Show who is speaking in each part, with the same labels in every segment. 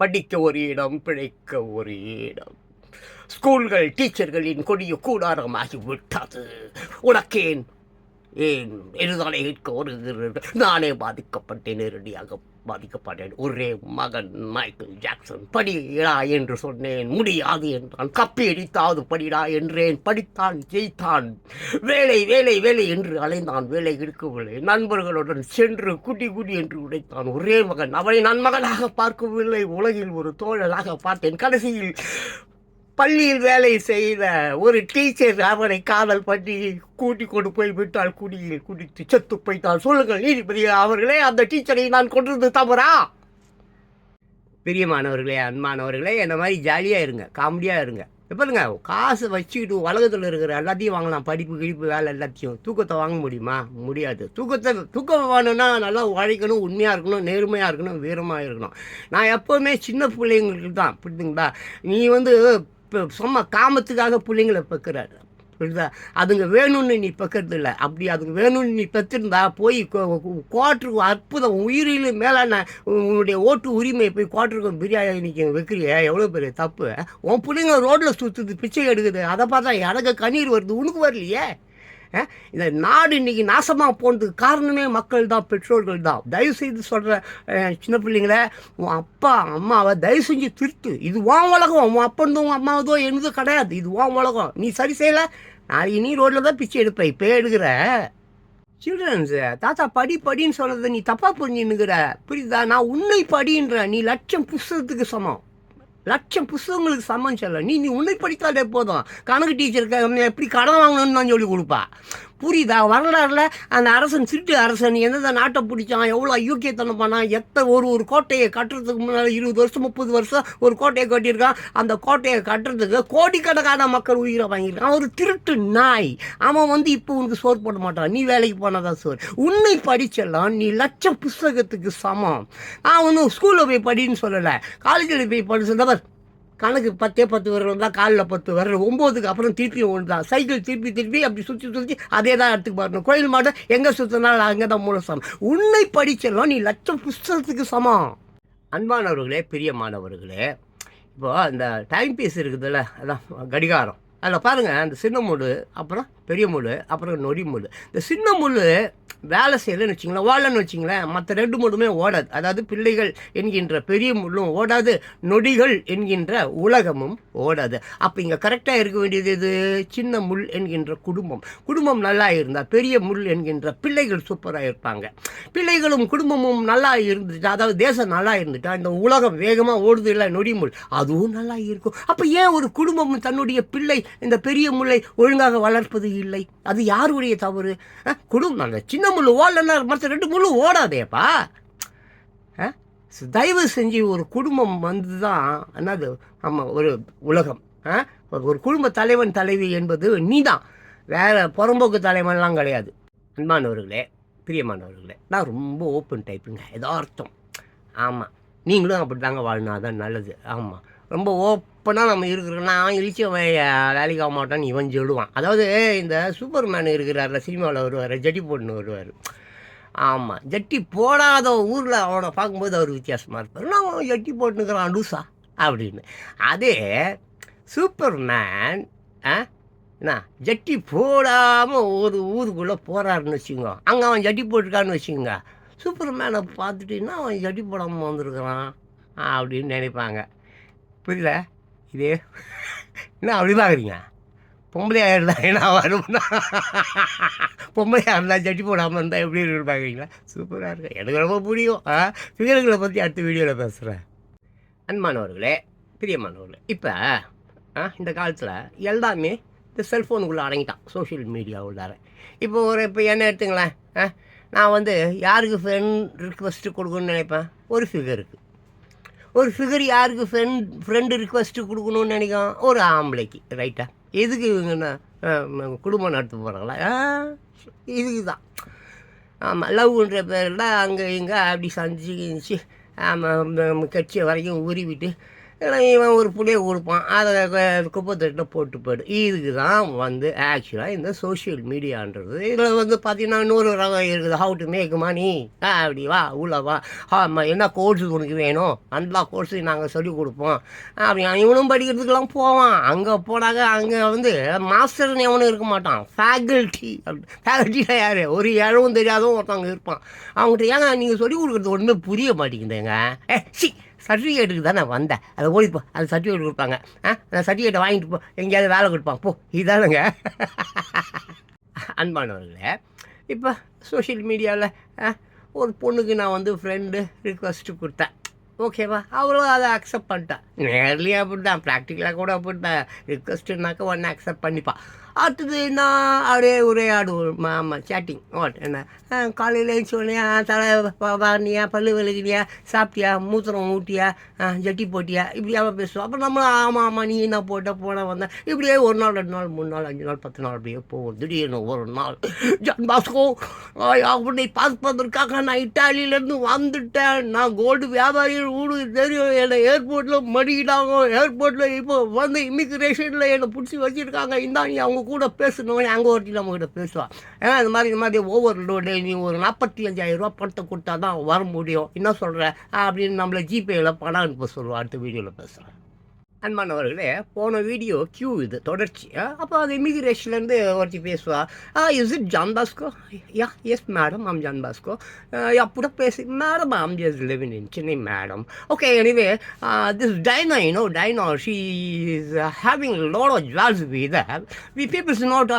Speaker 1: படிக்க ஒரு இடம் பிழைக்க ஒரு இடம் ஸ்கூல்கள் டீச்சர்களின் கொடிய கூடாரமாகி விட்டது உனக்கேன் ஏன் எதிர்தானே கேட்க நானே பாதிக்கப்பட்டேன் நேரடியாக பாதிக்கப்பட்டேன். ஒரே மகன் மைக்கேல் ஜாக்சன் படிடா என்று சொன்னேன். முடியாது என்றான். கப்பி அடித்தாவது படிடா என்றேன். படித்தான் ஜெயித்தான். வேலை வேலை வேலை என்று அலைந்தான். வேலை இருக்கவில்லை நண்பர்களுடன் சென்று குடி குடி என்று உடைத்தான். ஒரே மகன். அவனை நான் மகனாக பார்க்கவில்லை. உலகில் ஒரு தோழலாக பார்த்தேன். கடைசியில் பள்ளியில் வேலை செய்த ஒரு டீச்சர் அவரை காதல் பண்ணி கூட்டி கொண்டு போய் விட்டால் குடியில் குடித்து செத்து போய்த்தால் சொல்லுங்கள் நீதிபதி அவர்களே அந்த டீச்சரை நான் கொன்றது தவறா? பிரியமானவர்களே அன்பானவர்களே என்ன மாதிரி ஜாலியாக இருங்க காமெடியாக இருங்க. எப்போதுங்க காசு வச்சுக்கிட்டு உலகத்தில் இருக்கிற எல்லாத்தையும் வாங்கலாம். படிப்பு கிழிப்பு வேலை எல்லாத்தையும். தூக்கத்தை வாங்க முடியுமா? முடியாது. தூக்கத்தை தூக்கம் வேணும்னா நல்லா உழைக்கணும் உண்மையாக இருக்கணும் நேர்மையாக இருக்கணும் வீரமாக இருக்கணும். நான் எப்போவுமே சின்ன பிள்ளைங்களுக்கு தான் புரியுதுங்களா நீ வந்து இப்போ சும்மா காமத்துக்காக பிள்ளைங்களை பெக்கிறாரு. புரியுதா? அதுங்க வேணும்னு நீ பெக்கிறது இல்லை அப்படி அதுங்க வேணும்னு நீ பெற்றிருந்தா போய் குவாட்ருக்கு அற்புதம் உயிரிலும் மேலான உன்னுடைய ஓட்டு உரிமையை போய் குவாட்டருக்கு பிரியாணி நீ வைக்கிறிய? எவ்வளோ பெரிய தப்பு? உன் பிள்ளைங்க ரோட்டில் சுற்றுது பிச்சை எடுக்குது அதை பார்த்தா எனக்கு கண்ணீர் வருது உனக்கு வரலையே? இந்த நாடு இன்னைக்கு நாசமாக போனதுக்கு காரணமே மக்கள் தான் பெற்றோர்கள் தான். தயவு செய்து சொல்கிற சின்ன பிள்ளைங்கள உன் அப்பா அம்மாவை தயவு செஞ்சு திருத்து இது உன் உலகம் உன் அப்பனதோ உன் அம்மாவதோ என்னதோ கிடையாது. இது உன் உலகம். நீ சரி செய்யலை நாளைக்கு நீ ரோட்டில் தான் பிச்சை எடுப்ப இப்போ எடுக்கிற? சில்ட்ரன்ஸு தாத்தா படி படின்னு சொல்கிறத நீ தப்பாக புரிஞ்சுன்னுக்கிற. புரியுதா? நான் உன்னை படின்ற நீ லட்சம் புஸ்தகத்துக்கு சமம். லட்சம் புஸ்தகங்களுக்கு சமம் சொல்ல. நீ நீ உன்னை படித்தாலே போதும். கணக்கு டீச்சருக்கு எப்படி கடன் வாங்கணும்னு தான் சொல்லி கொடுப்பா. புரியுதா? வரலாறுல அந்த அரசன் திருட்டு அரசன் எந்தெந்த நாட்டை பிடிச்சான் எவ்வளோ அயோக்கியத்தனம் பண்ணான் எத்த ஒரு ஒரு கோட்டையை கட்டுறதுக்கு முன்னால் இருபது வருஷம் முப்பது வருஷம் ஒரு கோட்டையை கட்டியிருக்கான். அந்த கோட்டையை கட்டுறதுக்கு கோடிக்கணக்கான மக்கள் உயிரை வாங்கியிருக்கான். ஒரு திருட்டு நாய். அவன் வந்து இப்போ உனக்கு சோறு போட மாட்டான். நீ வேலைக்கு போனாதான் சோறு. உன்னை படிச்செல்லாம் நீ லட்சம் புஸ்தகத்துக்கு சமம். நான் ஒன்றும் ஸ்கூலில் போய் படின்னு சொல்லலை. காலேஜில் போய் படி சொன்னவர் கணக்கு பத்தே பத்து விரல் தான் காலில் பத்து விரல் ஒம்போதுக்கு அப்புறம் திருப்பி ஒன்று தான் சைக்கிள் திருப்பி திருப்பி அப்படி சுற்றி சுற்றி அதே தான் எடுத்துக்கு பாருங்க கோயில் மாட்டம் எங்கே சுற்றினாலும் அங்கே தான் மூல சமம் உன்னை படிச்செல்லாம் நீ லட்சம் புஸ்தகத்துக்கு சமம். அன்பானவர்களே பிரியமானவர்களே இப்போது அந்த டைம் பீஸ் இருக்குதுல்ல அதான் கடிகாரம். அதில் பாருங்கள் அந்த சின்ன மூடு அப்புறம் பெரிய முள் அப்புறம் நொடி முள் இந்த சின்ன முள் வேலை செய்யலைன்னு வச்சிங்களேன் ஓடலன்னு வச்சிங்களேன் மற்ற ரெண்டு முள்ளுமே ஓடாது. அதாவது பிள்ளைகள் என்கின்ற பெரிய முள்ளும் ஓடாது நொடிகள் என்கின்ற உலகமும் ஓடாது. அப்போ இங்கே கரெக்டாக இருக்க வேண்டியது இது சின்ன முள் என்கின்ற குடும்பம். குடும்பம் நல்லா இருந்தால் பெரிய முள் என்கின்ற பிள்ளைகள் சூப்பராக இருப்பாங்க. பிள்ளைகளும் குடும்பமும் நல்லா இருந்துட்டா அதாவது தேசம் நல்லா இருந்துட்டா இந்த உலகம் வேகமாக ஓடுது இல்லை நொடிமுள் அதுவும் நல்லா இருக்கும். அப்போ ஏன் ஒரு குடும்பம் தன்னுடைய பிள்ளை இந்த பெரிய முல்லை ஒழுங்காக வளர்ப்பது இல்லை. அது யாருடைய தவறு? கொடுங்க குடும்பம் அந்த சின்ன முள் ஓடலன்னா மற்ற ரெண்டு முள்ளு ஓடாதேப்பா. தயவு செஞ்சு ஒரு குடும்பம் வந்து தான் என்னது ஆமாம் ஒரு உலகம். ஒரு குடும்ப தலைவன் தலைவி என்பது நீ தான் வேற புறம்போக்கு தலைவன்லாம் கிடையாது. அன்பானவர்களே பிரியமானவர்களே நான் ரொம்ப ஓப்பன் டைப்புங்க எதார்த்தம். ஆமாம் நீங்களும் அப்படி தாங்க வாழணும் தான் நல்லது. ஆமாம் ரொம்ப ஓப்பனாக நம்ம இருக்கிறோம் நான் இழிச்சு அவன் வேலைக்கு ஆக மாட்டான்னு இவன் சொல்லுவான். அதாவது இந்த சூப்பர் மேன் இருக்கிறார்ல சினிமாவில் வருவார் ஜட்டி போட்டுன்னு வருவார். ஆமாம் ஜட்டி போடாத ஊரில் அவனை பார்க்கும்போது அவர் வித்தியாசமாக இருப்பார். நான் அவன் ஜட்டி போட்டுனுக்கிறான் லூசா அப்படின்னு. அதே சூப்பர் மேன் ஆ என்ன ஜட்டி போடாமல் ஒரு ஊருக்குள்ளே போகிறாருன்னு வச்சுக்கோங்க அங்கே அவன் ஜட்டி போட்டிருக்கான்னு வச்சுக்கோங்க. சூப்பர் மேனை பார்த்துட்டின்னா அவன் ஜட்டி போடாமல் வந்திருக்கிறான் அப்படின்னு நினைப்பாங்க. புரியல இது. என்ன அப்படி பார்க்குறீங்க பொம்பளையாக இருந்தால் என்ன வரும்னா? பொம்பளையாக இருந்தால் ஜட்டி போடாமல் இருந்தால் எப்படி இருக்கு பார்க்குறீங்களா சூப்பராக இருக்கும் எனக்கு ரொம்ப பிடிக்கும் ஆ ஃபிகர்களை பற்றி அடுத்த வீடியோவில் பேசுகிறேன் அன்பானவர்களே பிரியமானவர்களே இப்போ இந்த காலத்தில் எல்லாமே இந்த செல்ஃபோனுக்குள்ளே அடங்கிட்டான். சோஷியல் மீடியா உள்ளார. இப்போ ஒரு இப்போ என்ன எடுத்துங்களேன் ஆ, நான் வந்து யாருக்கு ஃப்ரெண்ட் ரிக்வஸ்ட்டு கொடுக்கணும்னு நினைப்பேன்? ஒரு ஃபிகருக்கு ஒரு ஃபிகர் யாருக்கு ஃப்ரெண்ட் ஃப்ரெண்டு ரிக்வஸ்ட்டு கொடுக்கணும்னு நினைக்கும் ஒரு ஆம்பளைக்கு ரைட்டா எதுக்கு இவங்கன்னா குடும்பம் நடத்த போகிறாங்களா இதுக்கு தான் ஆமாம் லவ்ன்ற பேரில் அங்கே இங்கே அப்படி சந்திச்சு ஆமாம் கட்சி வரைக்கும் ஊறி விட்டு இல்லை இவன் ஒரு புளியை கொடுப்பான். அதை குப்பை தட்டில் போட்டு போயிடு. இதுக்கு தான் வந்து ஆக்சுவலாக இந்த சோஷியல் மீடியான்றது இதில் வந்து பார்த்தீங்கன்னா இன்னொரு ரகம் இருக்குது. ஹவு டு மேக் மணி ஆ அப்படி வா உள்ள வா. ஆமாம் என்ன கோர்ஸ் உனக்கு வேணும்? அந்த கோர்ஸு நாங்கள் சொல்லிக் கொடுப்போம். அப்படி இவனும் படிக்கிறதுக்கெல்லாம் போவான். அங்கே போனாக்க அங்கே வந்து மாஸ்டர்னு எவனும் இருக்க மாட்டான். ஃபேக்கல்ட்டி ஃபேக்கல்ட்டியில் யார்? ஒரு இழவும் தெரியாதவன் ஒருத்தவங்க இருப்பான். அவங்ககிட்ட ஏங்க நீங்கள் சொல்லிக் கொடுக்குறது ஒன்றுமே புரிய மாட்டேங்குதுங்க. ஏ சி சர்டிஃபிகேட்டுக்கு நான் வந்தேன். அதை ஓடிப்போ அது சர்டிஃபிகேட் கொடுப்பாங்க. ஆ? அந்த சர்டிஃபிகேட்டை வாங்கிட்டு போ. எங்கேயாவது வேலை கொடுப்பான் போ. இதுதானுங்க அன்பானவர்களே இப்போ சோஷியல் மீடியாவில் ஒரு பொண்ணுக்கு நான் வந்து ஃப்ரெண்டு ரிக்வஸ்ட்டு கொடுத்தேன். ஓகேவா அவளும் அதை அக்செப்ட் பண்ணிட்டான் நேர்லேயும் அப்படி தான் ப்ராக்டிக்கலாக கூட அப்படி தான் ரிக்வஸ்ட்டுனாக்க உடனே அக்செப்ட் பண்ணிப்பான் அடுத்தது நான் அப்படியே உரையாடுவோம். ஆமாம் சேட்டிங் ஓட் என்ன? காலையில் சொன்னியா தலை வாரினியா பல்லு விளக்குனியா சாப்பிட்டியா? மூத்திரம் ஊட்டியா? ஜட்டி போட்டியா? இப்படி பேசுவோம் அப்புறம் நம்ம ஆமாம் ஆமாம் நீ என்ன போட்ட போன வந்தேன் இப்படியே ஒரு நாள் ரெண்டு நாள் மூணு நாள் அஞ்சு நாள் பத்து நாள் அப்படியே போகும். திடீர்னு ஒரு நாள். ஜான் பாஸ்கோ அவனை பார்ப்பதற்காக நான் இட்டாலியிலேருந்து வந்துட்டேன். நான் கோல்டு வியாபாரிகள் ஊடு தெரியும். என்னை ஏர்போர்ட்டில் மடிக்கிட்டாங்க ஏர்போர்ட்டில் இப்போ வந்து இமிக்ரேஷனில் என்னை பிடிச்சி வச்சுருக்காங்க. இந்தா நீ அவங்க கூட பேசணும்னு அங்கே ஒருத்தி நம்ம கிட்ட பேசுவான் ஏன்னா இந்த மாதிரி இந்த மாதிரி ஓவர் லோடு நீ ஒரு நாற்பத்தி அஞ்சாயிரம் ரூபா பணத்தை கொடுத்தா தான் வர முடியும். என்ன சொல்கிற அப்படின்னு நம்மளை ஜிபேயில் பணம் அனுப்ப சொல்லுவோம் அடுத்த வீடியோவில் பேசுகிறேன் அன்பானவர்களே போன வீடியோ கியூ இது தொடர்ச்சி அப்போ அது இமிகிரேஷன்லேருந்து ஒருத்தி பேசுவா is it John Bosco yeah yes madam I'm John Bosco அப்படி பேசி madam I'm just living in Chennai madam okay anyway this Dinah you know Dinah she is having lot of ஜால்ஸ் we that we peoples not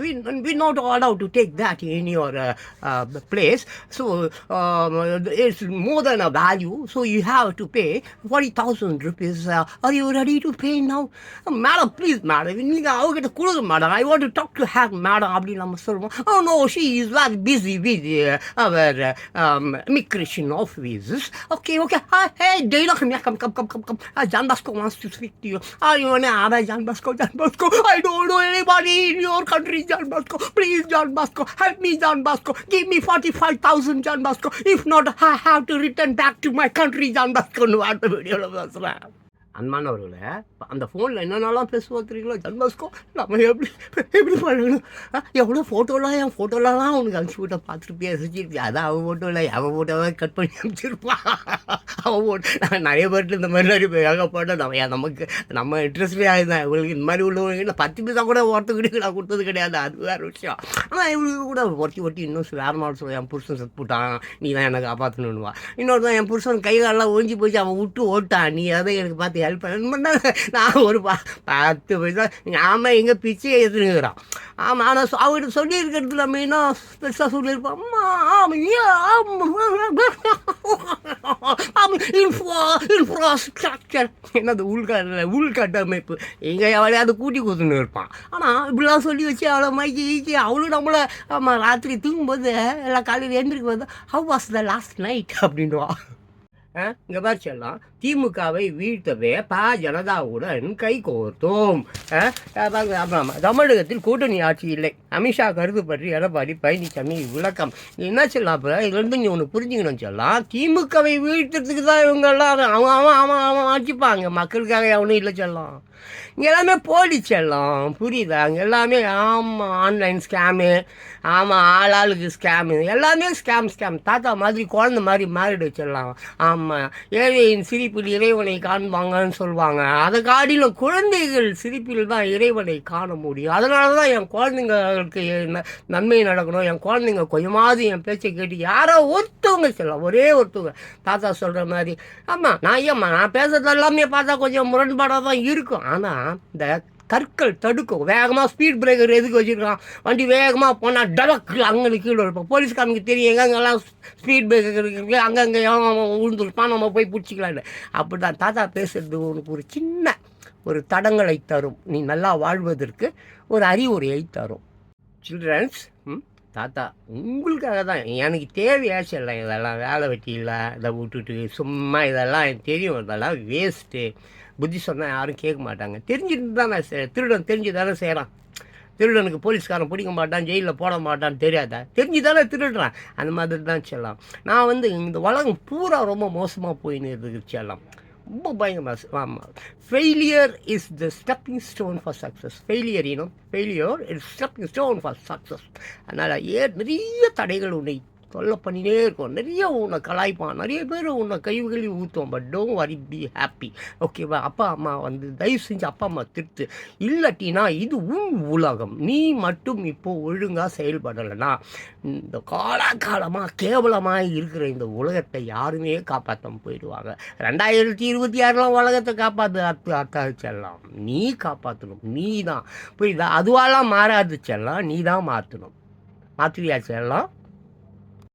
Speaker 1: we we not allowed to take that in your uh, uh, place so um, it's more than a value so you have to pay 40000 rupees uh, are you ready to pay now uh, madam please madam நீங்கள் அவகிட்ட கொடுங்க madam I want to talk to her madam அப்படின்னு நம்ம சொல்லுவோம் oh no she is very busy with our immigration offices okay okay hey டெய்லா come come come come come come John Bosco wants to speak to you ah you want ah John Bosco John Bosco I don't know anybody in your country John Bosco please John Bosco help me John Bosco give me 45000 John Bosco if not I have to return back to my country John Bosco னு அடுத்த வீடியோவில் பேசுகிறேன் அன்பானவர்களே அந்த ஃபோனில் என்னென்னலாம் பேசுவோம் தெரியுங்களா? ஜன்மாஸ்கோ நம்ம எப்படி எப்படி பண்ணணும் எவ்வளோ ஃபோட்டோலாம் என் ஃபோட்டோலாம் உனக்கு அனுப்பிச்சி விட்ட பார்த்துருப்பியா? ரசிச்சிருப்பியா அதான் அவன் ஃபோட்டோ இல்லை. அவன் ஃபோட்டோவை கட் பண்ணி அனுப்பிச்சிருப்பான். அவன் ஃபோட்டோ நான் நிறைய பேர்ட்டு இந்த மாதிரி நிறைய ஏகப்பட்ட நம்ம ஏன் நமக்கு நம்ம இன்ட்ரெஸ்டே ஆகுதான் இவங்களுக்கு இந்த மாதிரி உள்ளவங்க இல்லை. பத்து பைசா கூட ஒருத்தக்கிட்ட நான் கொடுத்தது கிடையாது. அது வேறு விஷயம். ஆனால் இவங்களுக்கு கூட ஒட்டி ஒட்டி இன்னும் வேறு மாதிரி சொல்ல என் புருஷன் செத்து போட்டான். நீ தான் எனக்கு காப்பாற்றணுன்னுவா இன்னொருத்தான் என் புருஷன் கை காலெல்லாம் ஒழிஞ்சு போச்சு. அவன் விட்டு ஓட்டான். நீ அதை எனக்கு பார்த்து ஹெல்ப் பண்ணாங்க நான் ஒரு பா பத்து பைசா ஆமாம் எங்கே பிச்சை எடுத்துனுங்கிறான் ஆமாம் ஆனால் அவர்கிட்ட சொல்லியிருக்கிறதுல மெயினாக பெருசாக சொல்லியிருப்பான் அம்மா ஆமாம் இன்ஃப்ராஸ்ட்ரக்சர் என்னது உள்கட்ட உள்கட்டமைப்பு. எங்கே எவளையாவது கூட்டி கொடுத்துன்னு இருப்பான். ஆனால் இப்படிலாம் சொல்லி வச்சு அவளை மைக்கி ஈக்கி அவளும் நம்மளை ஆமாம் ராத்திரி தூங்கும்போது எல்லாம் காலையில் எழுந்திருக்கும் போது how was the last night அப்படின்வா இங்கே பாரு சொல்லலாம் திமுகவை வீழ்த்தவே பா ஜனதாவுடன் கை கோர்த்தோம். அஹ், தமிழகத்தில் கூட்டணி ஆட்சி இல்லை. அமித்ஷா கருத்து பற்றி எடப்பாடி பழனிசாமி விளக்கம். என்ன சொல்லலாம் அப்போ இதுலேருந்து நீ ஒன்று புரிஞ்சுக்கணும் சொல்லலாம் திமுகவை வீழ்த்துறதுக்கு தான் இவங்கெல்லாம் அவன் அவன் அவன் அவன் ஆட்சிப்பாங்க. மக்களுக்காக அவனும் இல்லை சொல்லலாம் இங்கே எல்லாமே போலி செல்லம். புரியுதா? அங்கே எல்லாமே ஆமாம் ஆன்லைன் ஸ்கேமு. ஆமாம் ஆள் ஆளுக்கு ஸ்கேமு. எல்லாமே ஸ்கேம் ஸ்கேம். தாத்தா மாதிரி குழந்த மாதிரி மாறிடு வச்சிடலாம் ஆமாம் ஏழையின் சிரி சிரிப்பில் இறைவனை காண்பாங்கன்னு சொல்லுவாங்க அதை காட்டிலும் குழந்தைகள் சிரிப்பில் தான் இறைவனை காண முடியும். அதனால தான் என் குழந்தைங்களுக்கு ந- நன்மை நடக்கணும். என் குழந்தைங்க கொஞ்சமாவது என் பேச்சை கேட்டு யாரோ ஒருத்தவங்க சொல்லலாம் ஒரே ஒருத்தவங்க. தாத்தா சொல்கிற மாதிரி ஆமாம் நான் ஏம்மா நான் பேசுறது எல்லாமே பார்த்தா கொஞ்சம் முரண்பாடாக தான் இருக்கும். ஆனால் இந்த கற்கள் தடுக்கும். வேகமாக ஸ்பீட் பிரேக்கர் எதுக்கு வச்சுருக்கான்? வண்டி வேகமாக போனால் டபக்கு அங்கே கீழே இருப்போம் போலீஸ்காரனுக்கு தெரியும் எங்கெங்கெல்லாம் ஸ்பீட் பிரேக்கர் இருக்கு. அங்கங்கே விழுந்துருப்பான். நம்ம போய் பிடிச்சிக்கலான்னு அப்படி தான் தாத்தா பேசுகிறது உனக்கு ஒரு சின்ன ஒரு தடங்களை தரும். நீ நல்லா வாழ்வதற்கு ஒரு அறிவுரையை தரும். சில்ட்ரன்ஸ் தாத்தா உங்களுக்காக தான் எனக்கு தேவையாச்சு இல்லை இதெல்லாம் வேலை வெட்டி இல்லை இதை விட்டுட்டு சும்மா இதெல்லாம் எனக்கு தெரியும். இதெல்லாம் வேஸ்ட்டு புத்தி சொன்னால் யாரும் கேட்க மாட்டாங்க. தெரிஞ்சுட்டு தான் நான் திருடன் தெரிஞ்சு தானே செய்கிறான் திருடனுக்கு போலீஸ்காரன் பிடிக்க மாட்டான் ஜெயிலில் போட மாட்டான்னு தெரியாதா? தெரிஞ்சு தானே திருடுறான். அந்த மாதிரி தான் செல்லாம். நான் வந்து இந்த உலகம் பூரா ரொம்ப மோசமாக போயின்னு இருக்குது செல்லாம். ரொம்ப பயங்கரமாக ஆமாம் failure is the stepping stone for success failure you know failure is stepping stone for success அதனால் ஏ நிறைய தடைகள் உன்னை தொல்லை பண்ணினே இருக்கும். நிறைய உன்னை கலாய்ப்பான். நிறைய பேர் உன்னை கைவுகளி ஊற்றுவோம் but don't worry be happy ஓகேவா அப்பா அம்மா வந்து தயவு செஞ்சு அப்பா அம்மா திருத்து இல்லாட்டினா இது உன் உலகம். நீ மட்டும் இப்போது ஒழுங்காக செயல்படலைன்னா இந்த காலாகாலமாக கேவலமாக இருக்கிற இந்த உலகத்தை யாருமே காப்பாற்ற போயிடுவாங்க. ரெண்டாயிரத்தி இருபத்தி ஆறுலாம் உலகத்தை காப்பாற்று அத்து அத்தா செல்லாம். நீ காப்பாற்றணும் நீ தான். புரியுதா? அதுவாலாம் மாறாது செல்லாம். நீ தான் மாற்றணும் மாற்றுவியா செல்லாம்?